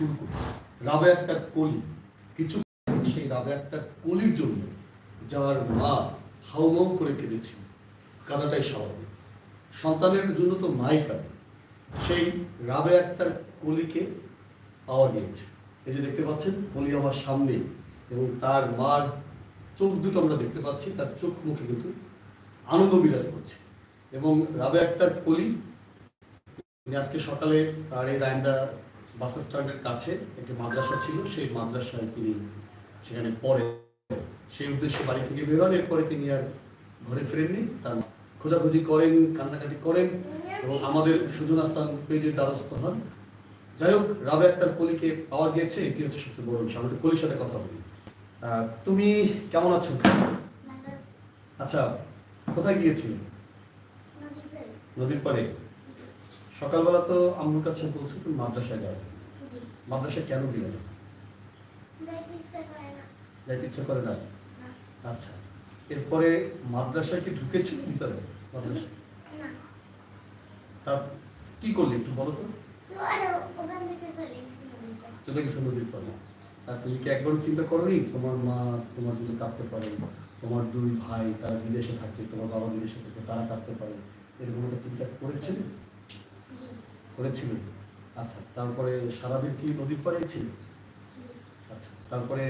শুরু করি। রাবে একটা কলি, কিছু সেই রাবে একটা কলির জন্য যার মা হাউমাউ করে কেঁদেছিল। কাদাটাই স্বাভাবিক। সন্তানের জন্য তো মাই কাঁদে। সেই রাবে একটার কলিকে পাওয়া গিয়েছে। এই যে দেখতে পাচ্ছেন, কলি আমার সামনে এবং তার মার চোখ দুটো আমরা দেখতে পাচ্ছি, তার চোখ মুখে কিন্তু আনন্দ বিরাজ করছে। এবং রাবে একটার কলি আজকে সকালে তার এই রায়ন্দা বাস স্ট্যান্ডের কাছে একটি মাদ্রাসা ছিল সেই মাদ্রাসায় তিনি সেখানে পড়ে। সেই উদ্দেশ্যে বাড়ি থেকে বেরোন এরপরে তিনি আর ঘরে ফেরেননি। তার খোঁজাখুঁজি করেন কান্নাকাটি করেন এবং আমাদের সুজন আস্তান পেজের দ্বারস্থ হন। যাই হোক রাবে আক্তার কলিকে পাওয়া গিয়েছে এটি হচ্ছে সবচেয়ে বড় বিষয় আমাদের কলির সাথে কথা বলি। আহ, তুমি কেমন আছো? আচ্ছা কোথায় গিয়েছিলে? নদীর পাড়ে। সকালবেলা তো আম্মুর কাছে বলছো তুমি মাদ্রাসায় যাও। মাদ্রাসায় কেন গেলে না? যাইতে ইচ্ছে করে না। আচ্ছা। এরপরে মাদ্রাসায় কি ঢুকেছিলে ভিতরে? মাদ্রাসা তা কি করলি একটু বলো তো। চলে গেছে নদীর পাড়ে। আর তুমি কি একবার চিন্তা করোনি? তোমার মা তোমার জন্য কাঁদতে পারে। তোমার দুই ভাই তারা বিদেশে থাকে তোমার বাবা বিদেশে থাকে তারা কাঁদতে পারে। এরকম একটা চিন্তা করেছিলে করেছিলে আচ্ছা তারপরে সারাদিন কি নদীর পাড়ে ছিল? আচ্ছা তারপরে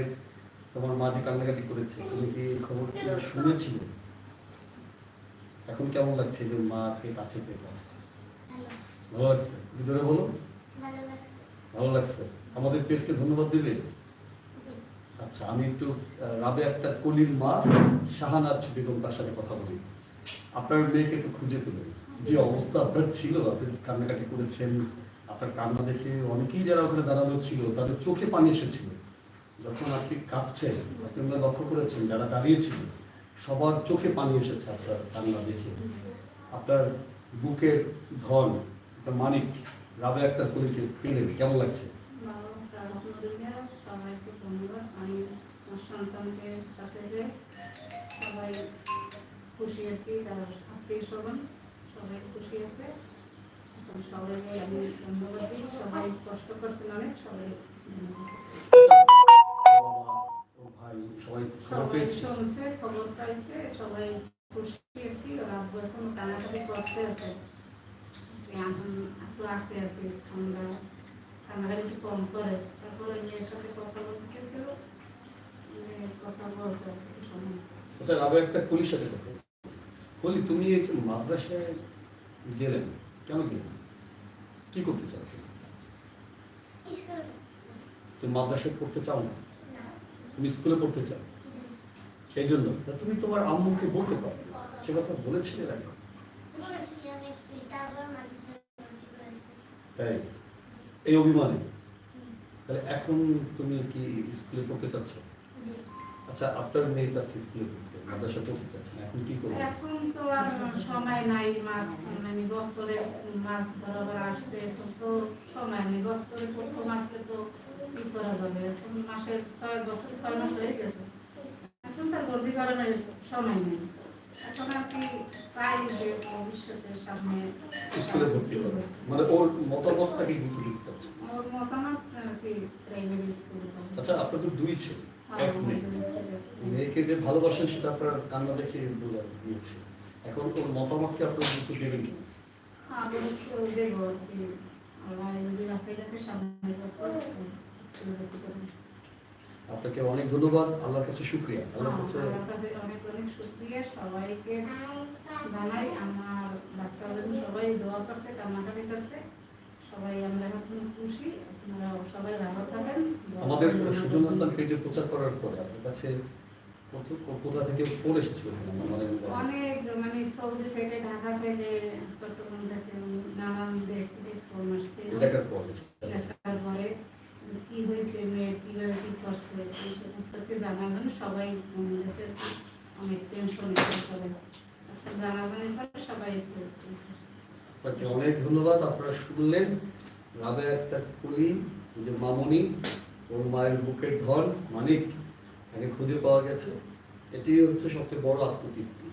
তোমার মা যে কান্নাকাটি করেছে, তুমি কি এই খবরটা শুনেছিলে? এখন কেমন লাগছে যে মাকে কাছে পেয়ে ভালো লাগছে? ভিতরে বলো। ভালো লাগছে। আমাদের পেজকে ধন্যবাদ দিবে আচ্ছা আমি একটু রাবে একটা কলির মা শাহানাজ বেগম তার সাথে কথা বলি। আপনার মেয়েকে একটু খুঁজে পেলেন। যে অবস্থা আপনার ছিল, আপনি কান্নাকাটি করেছেন, আপনার কান্না দেখে অনেকেই যারা ওখানে দাঁড়ানো ছিল, তাদের চোখে পানি এসেছিল। যখন আপনি কাঁদছেন আপনি লক্ষ্য করেছেন, যারা দাঁড়িয়েছিল সবার চোখে পানি এসেছে আপনার কান্না দেখে। আপনার বুকের ধন, আপনার মানিক, রাবে একটা কলিকে পেলেন, কেমন লাগছে? সবাই খুশি আছি যারা আত্মীয় স্বজন সবাই খুশি আছে। আমি ধন্যবাদ দিই। সবাই কষ্ট করছেন অনেক সবাই ধন্যবাদ। বাবা, ও ভাই সবাই খবর সবাই পেয়েছে শুনছে খবর পাইছে সবাই খুশি আছি ওর আব্বু এখন কানাকাটি করতে আছে। এখন আছে আর কি ঠান্ডা একটু কম করে। তারপরে মেয়ের সাথে কথা বলতে কথা বলছে আচ্ছা একটা কলির সাথে কথা বলি, তুমি এই মাদ্রাসায় গেলেন কেন গেলেন কি করতে চাও? তুমি? মাদ্রাসায় পড়তে চাও না? তুমি স্কুলে পড়তে চাও? সেই জন্য তুমি তোমার আম্মুকে বলতে পারো। সে কথা বলেছিলে তাই? এই অভিমানে? তাহলে এখন তুমি কি স্কুলে পড়তে চাচ্ছ? আচ্ছা আপনার মেয়ে চাচ্ছে স্কুলে পড়তে মাদ্রাসা পড়তে চাচ্ছে না এখন কি করবে? এখন তো আর সময় নাই মাছ মানে বছরে মাছ বরাবর আসছে এখন তো সময় নেই। বছরে প্রথম আসলে তো কি করা যাবে? এখন মাসের ছয় বছর ছয় মাস হয়ে গেছে। এখন তার বন্দি করানোর সময় নেই। এখন আর কি চাই যে ভবিষ্যতের সামনে স্কুলে ভর্তি হবে মানে ওর মতামতটাকে গুরুত্ব দিতে ওর মতামত আর কি প্রাইমারি স্কুল আচ্ছা আপনার তো দুই ছেলে। মেয়েকে যে ভালোবাসেন সেটা আপনার কান্না দেখে দিয়েছে। এখন ওর মতামতকে আপনার গুরুত্ব দেবেন কি? আপনাকে অনেক ধন্যবাদ আল্লাহর কাছে শুক্রিয়া। আল্লাহর কাছে কাছে অনেক অনেক শুক্রিয়া সবাইকে জানাই আমার বাচ্চাদের সবাই দোয়া করছে কান্নাকাটি করছে। সবাই আমরা এখন খুশি আপনারা সবাই ভালো থাকেন। আমাদের সুজন হাসান পেজে প্রচার করার পরে আপনার কাছে কোথা থেকে ফোন এসেছিল? মানে অনেক মানে সৌদি থেকে ঢাকা থেকে চট্টগ্রাম থেকে নানান দেশ থেকে ফোন আসছে। দেখার পরে। দেখার পরে কি হয়েছে মেয়ে কীভাবে কি করছে এই সমস্ত কি জানার জন্য সবাই অনেক টেনশন সবাই। সবাই আপনাকে অনেক ধন্যবাদ আপনারা শুনলেন। রাবে একটা কুলি যে মামনি, ওর মায়ের বুকের ধন, মানিক তাকে খুঁজে পাওয়া গেছে। এটি হচ্ছে সবচেয়ে বড় আত্মতৃপ্তি।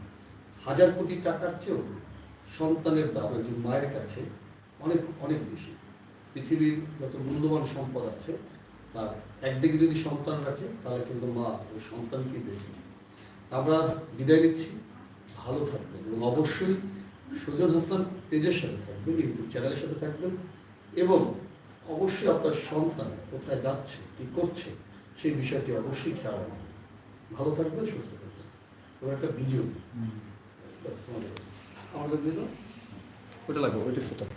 হাজার কোটি টাকার চেয়েও সন্তানের দাম একজন মায়ের কাছে অনেক অনেক বেশি। পৃথিবীর যত মূল্যবান সম্পদ আছে, তার একদিকে যদি সন্তান রাখে, তাহলে কিন্তু মা ওই সন্তানকে নেয়। আমরা বিদায় নিচ্ছি। ভালো থাকবেন এবং অবশ্যই সুজন হাসান তেজের সাথে থাকবেন ইউটিউব চ্যানেলের সাথে থাকবেন এবং অবশ্যই আপনার সন্তান কোথায় যাচ্ছে কি করছে সেই বিষয়টি অবশ্যই খেয়াল রাখবেন। ভালো থাকবেন সুস্থ থাকবেন। এবং একটা ভিডিও আমাদের জন্য ওটা লাগবে ওইটা সেট আপ